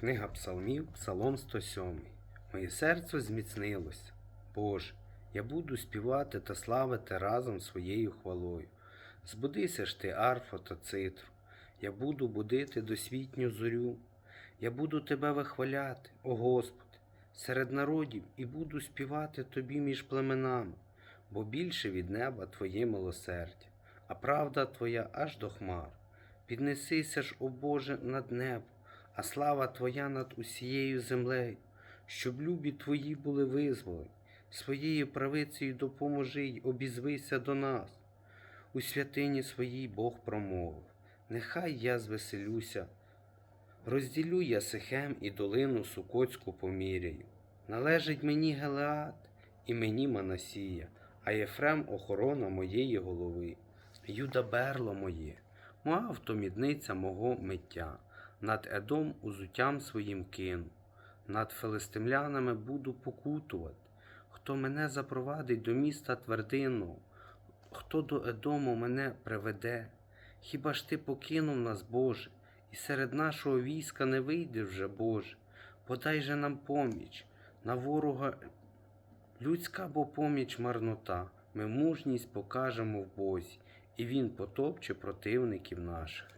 Книга Псалмів, Псалом 107. Моє серце зміцнилося. Боже, я буду співати та славити разом своєю хвалою. Збудися ж ти, арфа та цитру, я буду будити досвітню зорю. Я буду тебе вихваляти, о Господи, серед народів і буду співати тобі між племенами, бо більше від неба Твоє милосердя, а правда Твоя аж до хмар. Піднесися ж, о Боже, над небо, а слава Твоя над усією землею, щоб любі Твої були визволені, своєю правицею допоможи й обізвися до нас. У святині своїй Бог промовив, нехай я звеселюся, розділю я Сихем і долину Сукоцьку поміряю. Належить мені Гелеат і мені Манасія, а Єфрем охорона моєї голови. Юда берло моє, Моав то мідниця мого миття, над Едом узуттям своїм кину, над филистимлянами буду покутувати. Хто мене запровадить до міста твердинного, хто до Едому мене приведе, хіба ж ти покинув нас, Боже, і серед нашого війська не вийде вже, Боже, подай же нам поміч, на ворога людська бо поміч марнота, ми мужність покажемо в Бозі, і Він потопче противників наших.